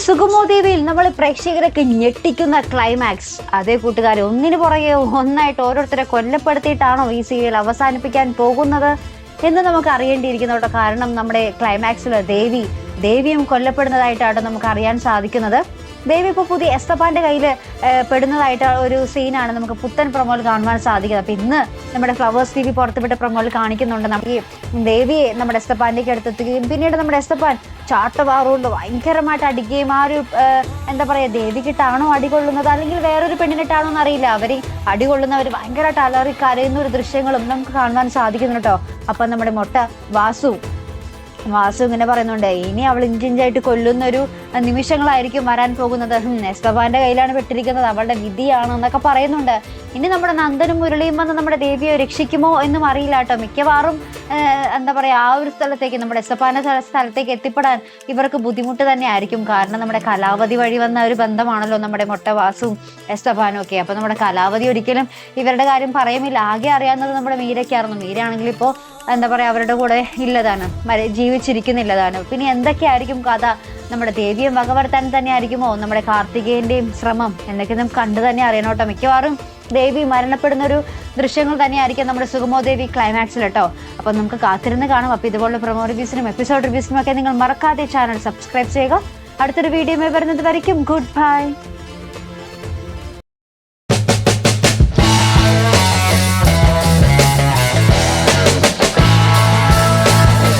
സുഗമോ ദേവിയിൽ നമ്മൾ പ്രേക്ഷകരൊക്കെ ഞെട്ടിക്കുന്ന ക്ലൈമാക്സ് അതേ കൂട്ടുകാരി ഒന്നിനു പുറകെ ഒന്നായിട്ട് ഓരോരുത്തരെ കൊല്ലപ്പെടുത്തിയിട്ടാണോ ഈ സീരിയൽ അവസാനിപ്പിക്കാൻ പോകുന്നത് എന്ന് നമുക്ക് അറിയേണ്ടിയിരിക്കുന്നു കേട്ടോ കാരണം നമ്മുടെ ക്ലൈമാക്സിൽ ദേവി ദേവിയും കൊല്ലപ്പെടുന്നതായിട്ടാണ് നമുക്ക് അറിയാൻ സാധിക്കുന്നത്. ദേവി ഇപ്പോൾ പുതിയ എസ്തപ്പാന്റെ കയ്യിൽ പെടുന്നതായിട്ട് ഒരു സീനാണ് നമുക്ക് പുത്തൻ പ്രൊമോയിൽ കാണുവാൻ സാധിക്കുന്നത്. അപ്പം ഇന്ന് നമ്മുടെ ഫ്ലവേഴ്സ് ടി വി പുറത്തുവിട്ട പ്രൊമോയിൽ കാണിക്കുന്നുണ്ട്. നമുക്ക് ദേവിയെ നമ്മുടെ എസ്തപ്പാന്റെക്ക് അടുത്തെത്തുകയും പിന്നീട് നമ്മുടെ എസ്തപ്പാൻ ചാട്ടവാറുകൊണ്ട് ഭയങ്കരമായിട്ട് അടിക്കുകയും ആ ഒരു എന്താ പറയുക ദേവിക്കിട്ടാണോ അടികൊള്ളുന്നത് അല്ലെങ്കിൽ വേറൊരു പെണ്ണിനിട്ടാണോ എന്നറിയില്ല. അവർ അടികൊള്ളുന്നവർ ഭയങ്കരമായിട്ട് അലറി കരയുന്ന ഒരു ദൃശ്യങ്ങളും നമുക്ക് കാണുവാൻ സാധിക്കുന്നു കേട്ടോ അപ്പം നമ്മുടെ മൊട്ട വാസു വാസു ഇങ്ങനെ പറയുന്നുണ്ട് ഇനി അവൾ ഇഞ്ചിഞ്ചായിട്ട് കൊല്ലുന്ന ഒരു നിമിഷങ്ങളായിരിക്കും വരാൻ പോകുന്നത്. എസ്തബാന്റെ കയ്യിലാണ് പെട്ടിരിക്കുന്നത്. അവളുടെ വിധിയാണ് എന്നൊക്കെ പറയുന്നുണ്ട്. ഇനി നമ്മുടെ നന്ദനും മുരളിയും വന്ന് നമ്മുടെ ദേവിയെ രക്ഷിക്കുമോ എന്നും അറിയില്ല കേട്ടോ. മിക്കവാറും എന്താ പറയുക ആ ഒരു സ്ഥലത്തേക്ക് നമ്മുടെ എസപ്പാന സ്ഥല- സ്ഥലത്തേക്ക് എത്തിപ്പെടാൻ ഇവർക്ക് ബുദ്ധിമുട്ട് തന്നെ ആയിരിക്കും കാരണം നമ്മുടെ കലാവതി വഴി വന്ന ഒരു ബന്ധമാണല്ലോ നമ്മുടെ മൊട്ടവാസും എസ്തപാനും ഒക്കെ. അപ്പൊ നമ്മുടെ കലാവതി ഒരിക്കലും ഇവരുടെ കാര്യം പറയുമില്ല ആകെ അറിയാവുന്നത് നമ്മുടെ മീരയ്ക്കായിരുന്നു. മീരയാണെങ്കിൽ ഇപ്പോൾ എന്താ പറയുക അവരുടെ കൂടെ ഇല്ലതാണ്. ജീവിച്ചിരിക്കുന്നില്ലതാണ്. പിന്നെ എന്തൊക്കെയായിരിക്കും കഥ? നമ്മുടെ ദേവിയും വകവരുത്താൻ തന്നെ ആയിരിക്കുമോ നമ്മുടെ കാർത്തികേയന്റെയും ശ്രമം? എന്നൊക്കെ നമുക്ക് കണ്ടു തന്നെ അറിയണോട്ടോ മിക്കവാറും. ദേവി മരണപ്പെടുന്ന ഒരു ദൃശ്യങ്ങൾ തന്നെയായിരിക്കും നമ്മുടെ സുഗമോ ദേവി ക്ലൈമാക്സിൽ കേട്ടോ. അപ്പോൾ നമുക്ക് കാത്തിരുന്ന് കാണും. അപ്പോൾ ഇതുപോലുള്ള പ്രൊമോ റിവ്യൂസിനും എപ്പിസോഡ് റിവ്യൂസിനും ഒക്കെ നിങ്ങൾ മറക്കാതെ ചാനൽ സബ്സ്ക്രൈബ് ചെയ്യുക. അടുത്തൊരു വീഡിയോ വരുന്നത് വരയ്ക്കും. Good bye